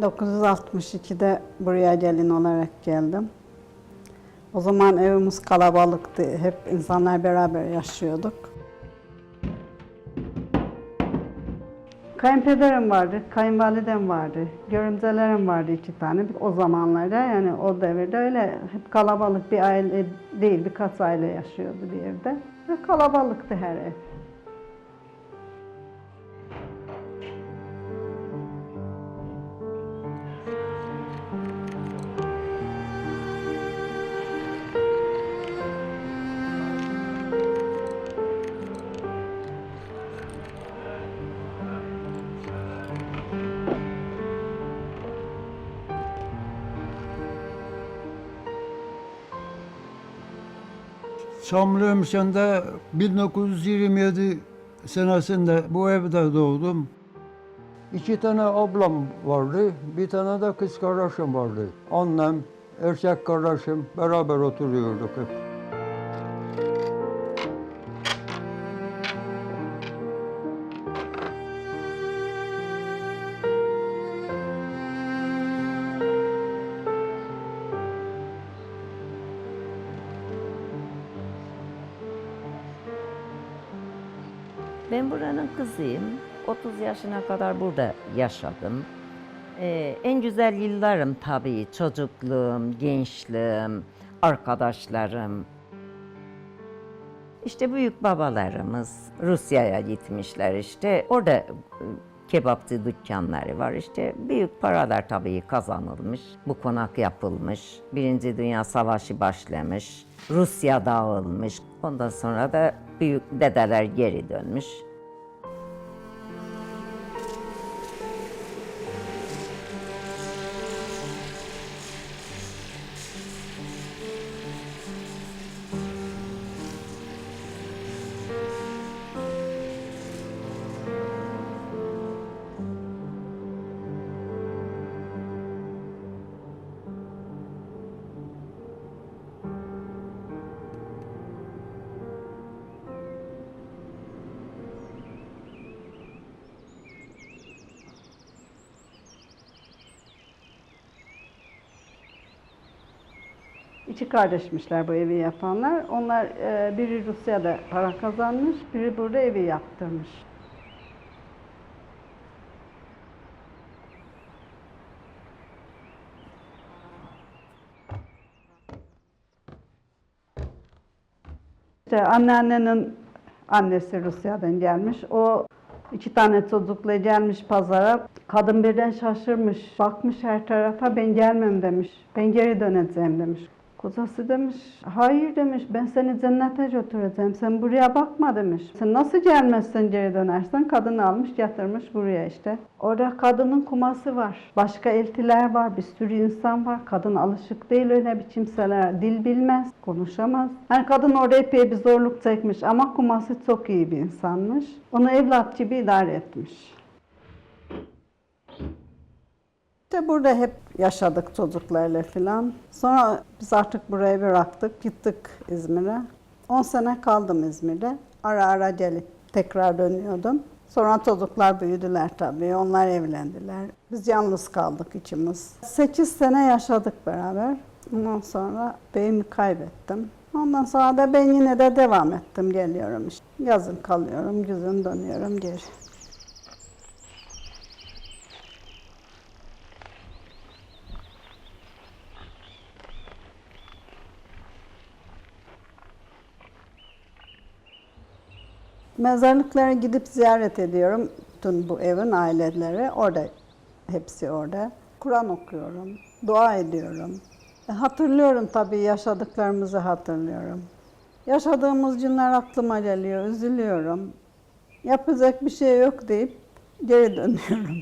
1962'de buraya gelin olarak geldim. O zaman evimiz kalabalıktı. Hep insanlar beraber yaşıyorduk. Kayınpederim vardı, kayınvalidem vardı, görümcelerim vardı iki tane. O zamanlarda yani o devirde öyle hep kalabalık bir aile değil, birkaç aile yaşıyordu bir evde. Kalabalıktı her ev. Çamlıhemşin'de 1927 senesinde bu evde doğdum. İki tane ablam vardı, bir tane de kız kardeşim vardı. Annem, erkek kardeşim beraber oturuyorduk hep. Ben buranın kızıyım. 30 yaşına kadar burada yaşadım. Ee, en güzel yıllarım tabii çocukluğum, gençliğim, arkadaşlarım. İşte büyük babalarımız Rusya'ya gitmişler işte. Orada e, kebapçı dükkanları var işte. Büyük paralar tabii kazanılmış. Bu konak yapılmış. Birinci Dünya Savaşı başlamış. Rusya dağılmış. Ondan sonra da büyük dedeler geri dönmüş. İki kardeşmişler bu evi yapanlar. Onlar e, biri Rusya'da para kazanmış, biri burada evi yaptırmış. İşte anneannenin annesi Rusya'dan gelmiş. O iki tane çocukla gelmiş pazara. Kadın birden şaşırmış. Bakmış her tarafa ben gelmem demiş. Ben geri döneceğim demiş. Kocası demiş, hayır demiş, ben seni cennete götüreceğim, sen buraya bakma demiş. Sen nasıl gelmezsen geri dönersen, kadını almış getirmiş buraya işte. Orada kadının kuması var, başka eltiler var, bir sürü insan var. Kadın alışık değil öyle bir kimseler, dil bilmez, konuşamaz. Yani kadın orada epey bir zorluk çekmiş ama kuması çok iyi bir insanmış. Onu evlat gibi idare etmiş. İşte burada hep yaşadık çocuklarla filan. Sonra biz artık burayı bıraktık, gittik İzmir'e. 10 sene kaldım İzmir'de. Ara ara gelip tekrar dönüyordum. Sonra çocuklar büyüdüler tabii, onlar evlendiler. Biz yalnız kaldık içimiz. 8 sene yaşadık beraber. Ondan sonra beyimi kaybettim. Ondan sonra da ben yine de devam ettim, geliyorum işte. Yazın kalıyorum, güzün dönüyorum geri. Mezarlıklara gidip ziyaret ediyorum. Bütün bu evin aileleri orada. Hepsi orada. Kur'an okuyorum. Dua ediyorum. E, hatırlıyorum tabii yaşadıklarımızı hatırlıyorum. Yaşadığımız günler aklıma geliyor. Üzülüyorum. Yapacak bir şey yok deyip geri dönüyorum.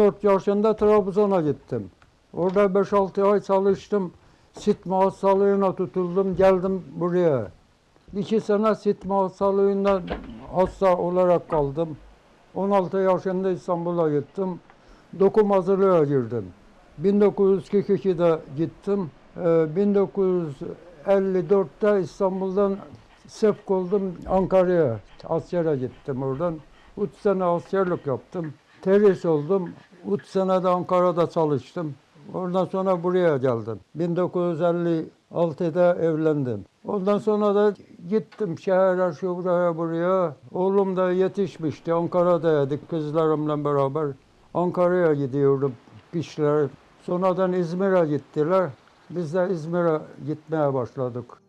14 yaşında Trabzon'a gittim. Orada 5-6 ay çalıştım. Sitma hastalığına tutuldum, geldim buraya. İki sene sitma hastalığından hasta olarak kaldım. 16 yaşında İstanbul'a gittim. Dokum hazırlığa girdim. 1942'de gittim. Ee, 1954'te İstanbul'dan sevk oldum Ankara'ya. Askere gittim oradan. 3 sene askerlik yaptım. Terhis oldum. 3 sene de Ankara'da çalıştım. Ondan sonra buraya geldim. 1956'da evlendim. Ondan sonra da gittim şehre şu buraya buraya. Oğlum da yetişmişti. Ankara'daydık kızlarımla beraber. Ankara'ya gidiyordum kışları. Sonradan İzmir'e gittiler. Biz de İzmir'e gitmeye başladık.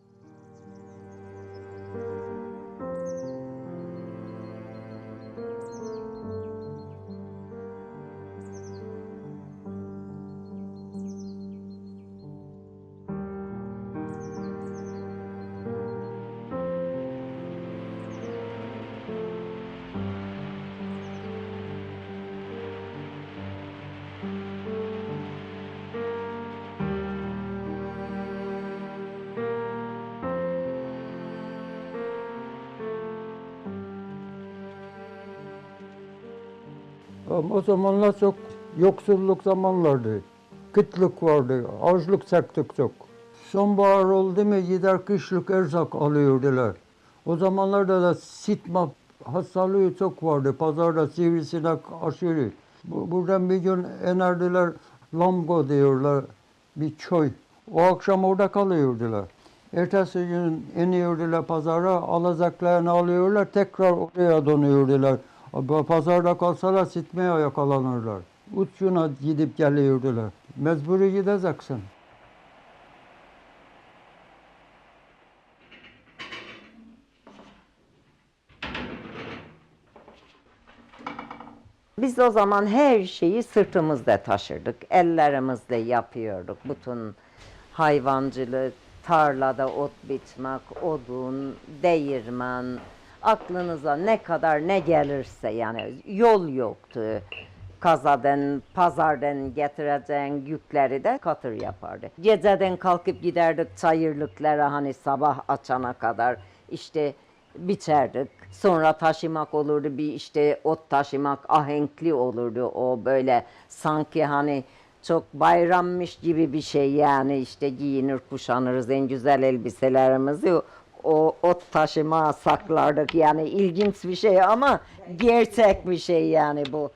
O zamanlar çok yoksulluk zamanlardı. Kıtlık vardı, açlık çektik çok. Sonbahar oldu mu gider kışlık erzak alıyordular. O zamanlarda da sitma hastalığı çok vardı. Pazarda sivrisinek aşırı. Bu- Buradan bir gün enerdiler, Lamgo diyorlar, bir köy. O akşam orada kalıyordular. Ertesi gün iniyordular pazara, alacaklarını alıyorlar, tekrar oraya dönüyordular. Pazarda kalsalar sitmeye yakalanırlar. Uçuna gidip geliyordular. Mecburi gideceksin. Biz o zaman her şeyi sırtımızda taşırdık. Ellerimizle yapıyorduk. Bütün hayvancılık, tarlada ot bitmek, odun, değirmen, aklınıza ne kadar ne gelirse yani yol yoktu. Kazadan, pazardan getireceğin yükleri de katır yapardı. Geceden kalkıp giderdik çayırlıklara hani sabah açana kadar işte biçerdik. Sonra taşımak olurdu bir işte ot taşımak ahenkli olurdu o böyle sanki hani çok bayrammış gibi bir şey yani işte giyinir kuşanırız en güzel elbiselerimizi o ot taşıma saklardık yani ilginç bir şey ama gerçek bir şey yani bu.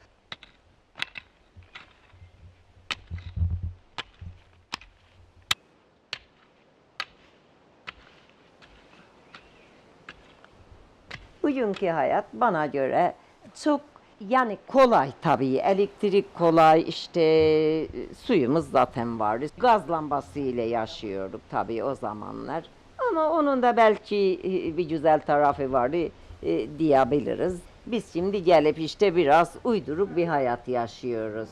Bugünkü hayat bana göre çok yani kolay tabii. Elektrik kolay, işte suyumuz zaten var. Gaz lambası ile yaşıyorduk tabii o zamanlar. Ama onun da belki e, bir güzel tarafı vardı e, diyebiliriz. Biz şimdi gelip işte biraz uyduruk bir hayat yaşıyoruz.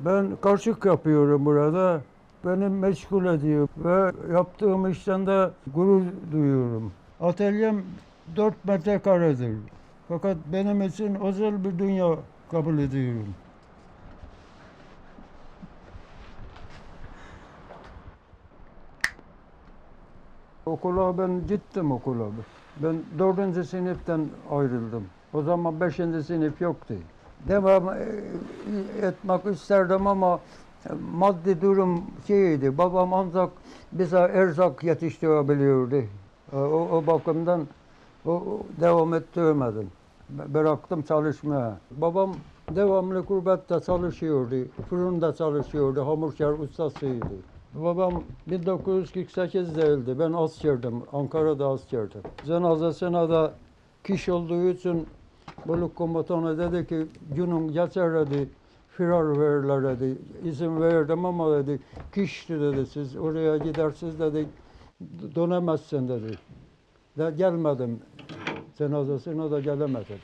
Ben kaşık yapıyorum burada. Beni meşgul ediyor ve yaptığım işten de gurur duyuyorum. Atölyem 4 metrekaredir. Fakat benim için özel bir dünya kabul ediyorum. Okula ben gittim okula. Ben dördüncü sınıftan ayrıldım. O zaman beşinci sınıf yoktu. Devam e, etmek isterdim ama maddi durum şeydi. Babam ancak bize erzak yetiştirebiliyordu. E, O, o bakımdan o, devam ettiremedim. Bıraktım çalışmaya. Babam devamlı gurbette çalışıyordu. Fırında çalışıyordu. Hamurkar ustasıydı. Babam 1948'de öldü. Ben askerdim. Ankara'da askerdim. Cenazesine de kış olduğu için Bölük komutanı dedi ki günün geçer dedi. Firar verirler dedi. İzin verdim ama dedi. Kıştı dedi siz oraya gidersiniz dedi. Dönemezsin dedi. De gelmedim. Cenazesine de gelemedim.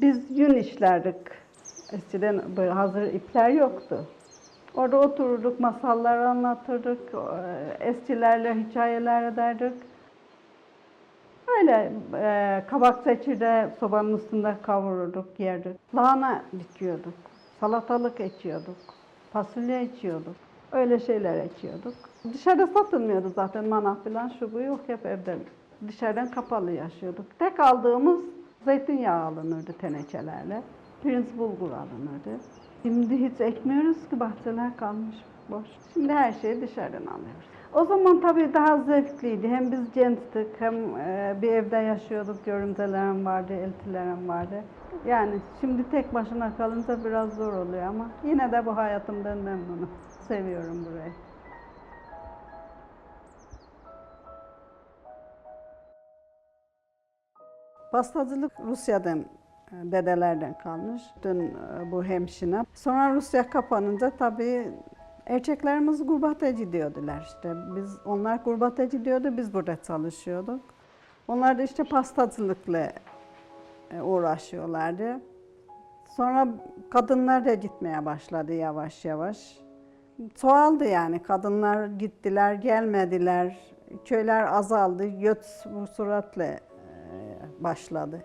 Biz yün işlerdik. Eskiden böyle hazır ipler yoktu. Orada otururduk, masallar anlatırdık, e, eskilerle hikayeler ederdik. Öyle e, kabak seçirde sobanın üstünde kavururduk, yerdik. Lahana dikiyorduk, salatalık ekiyorduk, fasulye ekiyorduk. Öyle şeyler ekiyorduk. Dışarıda satılmıyordu zaten manav falan şu bu yok hep evde. Dışarıdan kapalı yaşıyorduk. Tek aldığımız zeytinyağı alınırdı tenekelerle. Pirinç bulgur alınırdı. Şimdi hiç ekmiyoruz ki bahçeler kalmış boş. Şimdi her şeyi dışarıdan alıyoruz. O zaman tabii daha zevkliydi. Hem biz gençtik hem e, bir evde yaşıyorduk. Görümcelerim vardı, eltilerim vardı. Yani şimdi tek başına kalınca biraz zor oluyor ama yine de bu hayatımdan memnunum. Seviyorum burayı. Pastacılık Rusya'dan, e, dedelerden kalmış. Dün e, bu hemşine. Sonra Rusya kapanınca tabii erkeklerimiz gurbata gidiyordular işte. Biz onlar gurbata gidiyordu, biz burada çalışıyorduk. Onlar da işte pastacılıkla e, uğraşıyorlardı. Sonra kadınlar da gitmeye başladı yavaş yavaş. Çoğaldı yani kadınlar gittiler, gelmediler. Köyler azaldı, göç bu suratla başladı.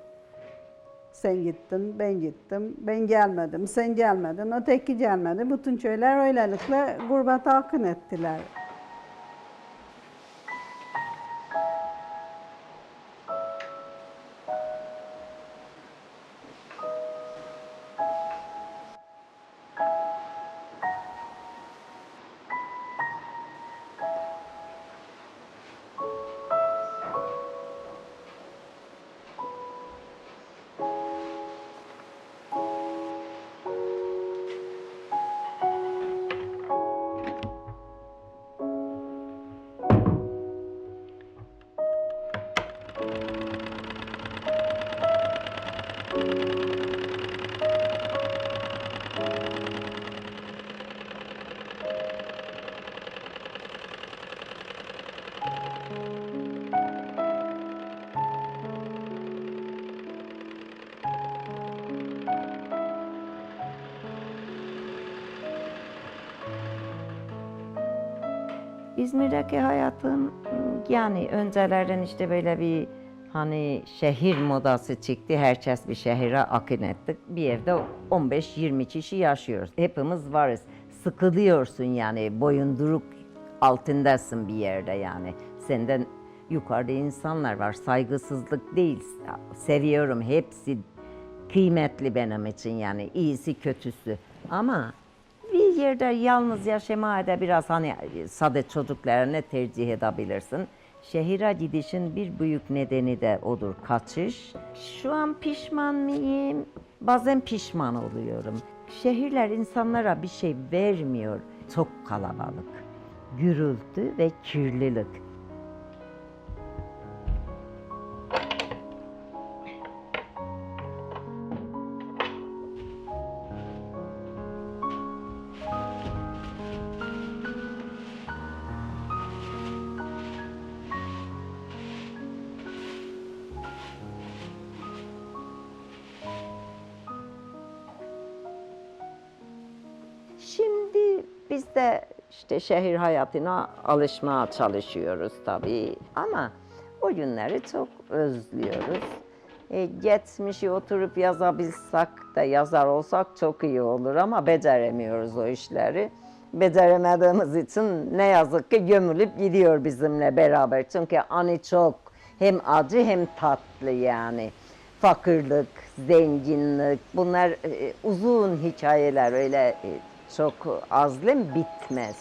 Sen gittin, ben gittim, ben gelmedim, sen gelmedin, öteki gelmedi. Bütün köyler öylelikle gurbata akın ettiler. İzmir'deki hayatım yani öncelerden işte böyle bir hani şehir modası çıktı. Herkes bir şehire akın ettik. Bir evde 15-20 kişi yaşıyoruz. Hepimiz varız. Sıkılıyorsun yani boyunduruk altındasın bir yerde yani. Senden yukarıda insanlar var. Saygısızlık değil. Seviyorum hepsi kıymetli benim için yani iyisi kötüsü. Ama bir yerde yalnız yaşamaya da biraz hani sade çocuklarını tercih edebilirsin. Şehire gidişin bir büyük nedeni de odur kaçış. Şu an pişman mıyım? Bazen pişman oluyorum. Şehirler insanlara bir şey vermiyor. Çok kalabalık, gürültü ve kirlilik. Biz de işte şehir hayatına alışmaya çalışıyoruz tabii ama o günleri çok özlüyoruz. E, geçmişi oturup yazabilsek de yazar olsak çok iyi olur ama beceremiyoruz o işleri. Beceremediğimiz için ne yazık ki gömülüp gidiyor bizimle beraber. Çünkü anı çok hem acı hem tatlı yani. Fakirlik, zenginlik bunlar e, uzun hikayeler öyle e, çok azlım bitmez.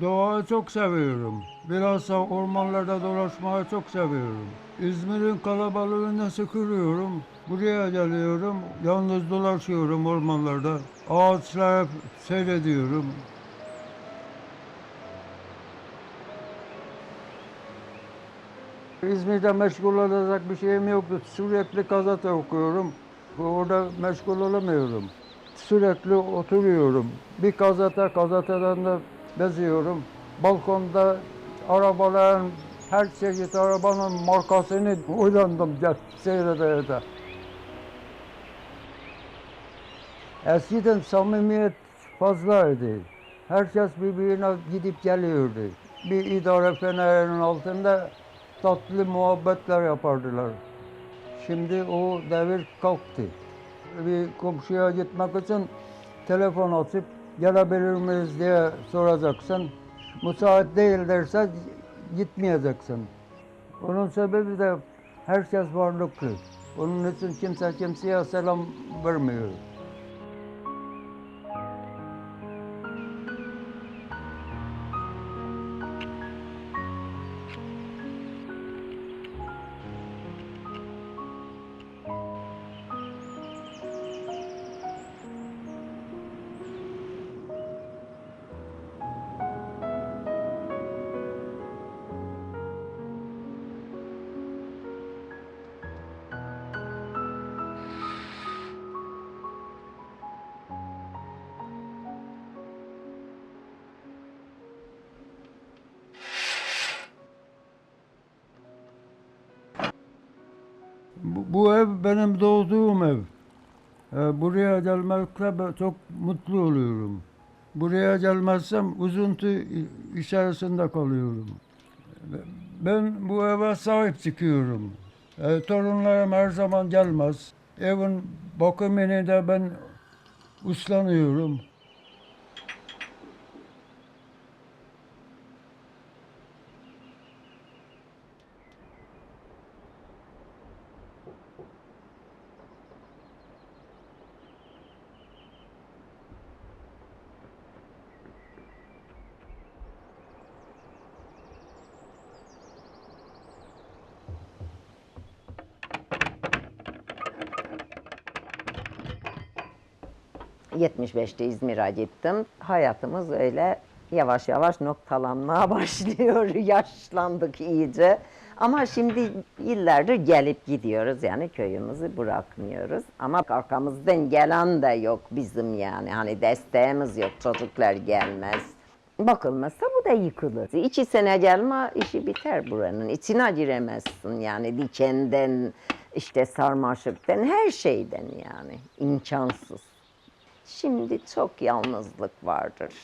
Doğayı çok seviyorum. Bilhassa ormanlarda dolaşmayı çok seviyorum. İzmir'in kalabalığına sıkılıyorum. Buraya geliyorum, yalnız dolaşıyorum ormanlarda. Ağaçları seyrediyorum. İzmir'de meşgul olacak bir şeyim yoktu. Sürekli gazete okuyorum. Orada meşgul olamıyorum. Sürekli oturuyorum. Bir gazete, gazeteden de beziyorum. Balkonda arabaların, her çeşit arabanın markasını uylandım gel seyrede de. Eskiden samimiyet fazlaydı. Herkes birbirine gidip geliyordu. Bir idare fenerinin altında tatlı muhabbetler yapardılar. Şimdi o devir kalktı. Bir komşuya gitmek için telefon açıp gelebilir miyiz diye soracaksın. Müsait değil derse gitmeyeceksin. Onun sebebi de herkes varlıklı. Onun için kimse kimseye selam vermiyor. Bu, ev benim doğduğum ev. Ee, buraya gelmekle çok mutlu oluyorum. Buraya gelmezsem üzüntü içerisinde kalıyorum. Ben bu eve sahip çıkıyorum. Ee, torunlarım her zaman gelmez. Evin bakımını da ben üstleniyorum. 75'te İzmir'e gittim. Hayatımız öyle yavaş yavaş noktalanmaya başlıyor. Yaşlandık iyice. Ama şimdi yıllardır gelip gidiyoruz yani köyümüzü bırakmıyoruz. Ama arkamızdan gelen de yok bizim yani. Hani desteğimiz yok çocuklar gelmez. Bakılmazsa bu da yıkılır. İki sene gelme işi biter buranın. İçine giremezsin yani dikenden, işte sarmaşıktan, her şeyden yani. imkansız. Şimdi çok yalnızlık vardır.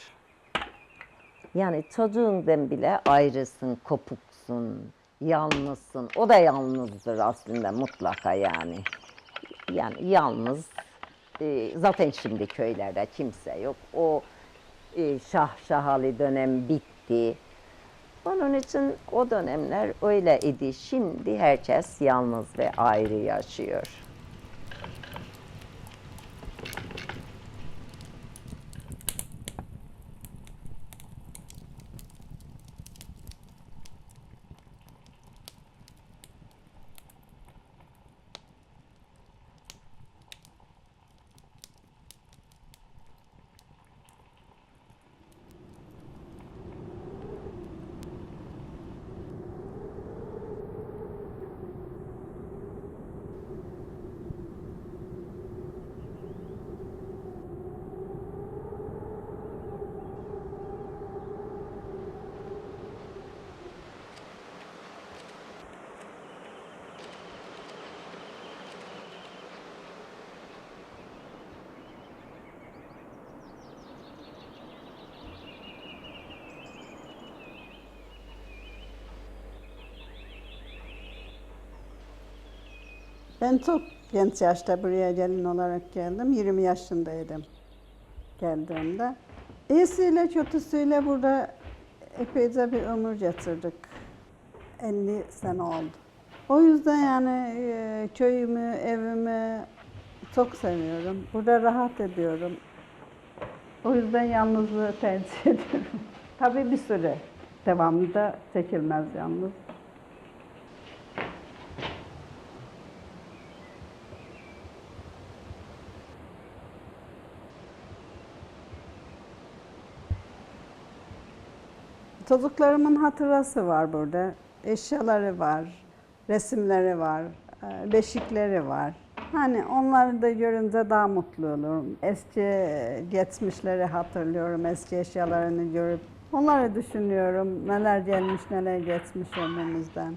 Yani çocuğundan bile ayrısın, kopuksun, yalnızsın. O da yalnızdır aslında mutlaka yani. Yani yalnız. e, zaten şimdi köylerde kimse yok. O e, şah şahali dönem bitti. Onun için o dönemler öyle idi. Şimdi herkes yalnız ve ayrı yaşıyor. Ben çok genç yaşta buraya gelin olarak geldim. 20 yaşındaydım geldiğimde. İyisiyle kötüsüyle burada epeyce bir ömür geçirdik. 50 sene oldu. O yüzden yani e, köyümü, evimi çok seviyorum. Burada rahat ediyorum. O yüzden yalnızlığı tercih ediyorum. Tabii bir süre. Devamlı da çekilmez yalnız. Çocuklarımın hatırası var burada. Eşyaları var, resimleri var, e, beşikleri var. Hani onları da görünce daha mutlu olurum. Eski geçmişleri hatırlıyorum, eski eşyalarını görüp onları düşünüyorum. Neler gelmiş, neler geçmiş ömrümüzden.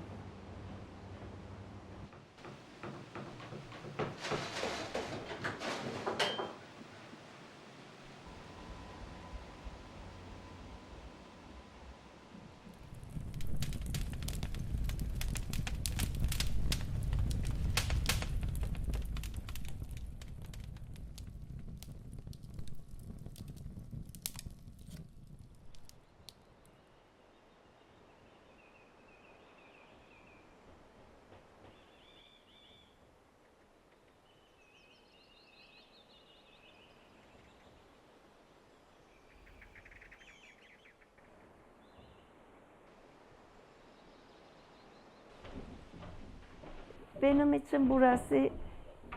Benim için burası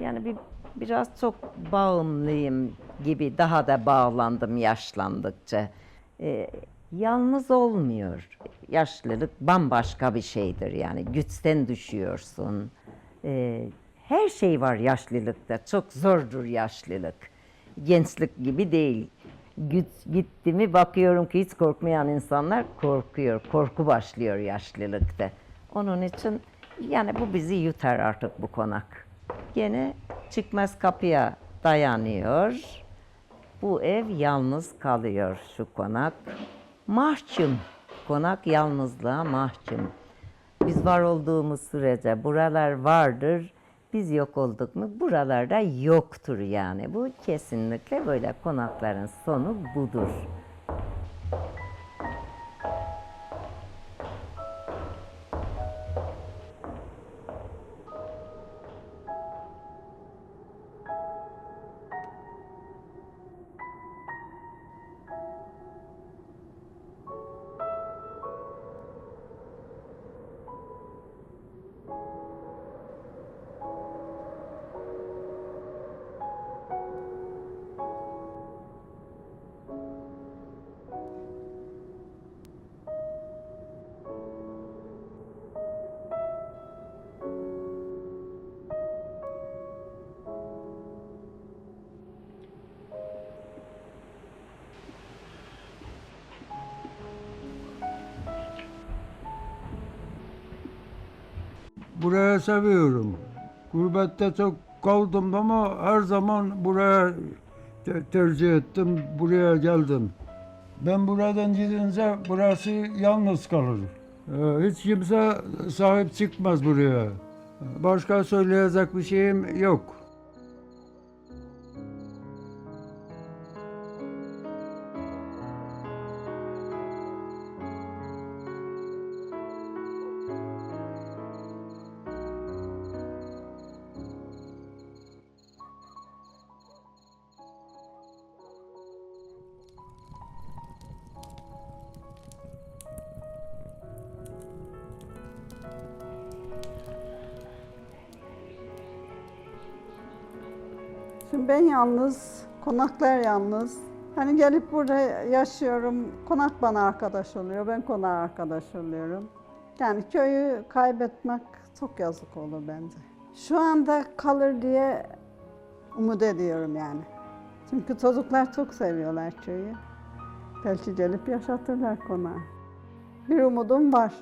yani bir biraz çok bağımlıyım gibi daha da bağlandım yaşlandıkça. Ee, yalnız olmuyor. Yaşlılık bambaşka bir şeydir yani güçten düşüyorsun. Ee, her şey var yaşlılıkta. Çok zordur yaşlılık. Gençlik gibi değil. Güç gitti mi bakıyorum ki hiç korkmayan insanlar korkuyor. Korku başlıyor yaşlılıkta. Onun için yani bu bizi yutar artık bu konak. Gene çıkmaz kapıya dayanıyor. Bu ev yalnız kalıyor şu konak. Mahkum. Konak yalnızlığa mahkum. Biz var olduğumuz sürece buralar vardır. Biz yok olduk mu buralarda yoktur yani. Bu kesinlikle böyle konakların sonu budur. Buraya seviyorum. Gurbette çok kaldım ama her zaman buraya te- tercih ettim. Buraya geldim. Ben buradan gidince burası yalnız kalır. Ee, Hiç kimse sahip çıkmaz buraya. Başka söyleyecek bir şeyim yok. Şimdi ben yalnız, konaklar yalnız. Hani gelip burada yaşıyorum, konak bana arkadaş oluyor, ben konağa arkadaş oluyorum. Yani köyü kaybetmek çok yazık olur bence. Şu anda kalır diye umut ediyorum yani. Çünkü çocuklar çok seviyorlar köyü. Belki gelip yaşatırlar konağı. Bir umudum var.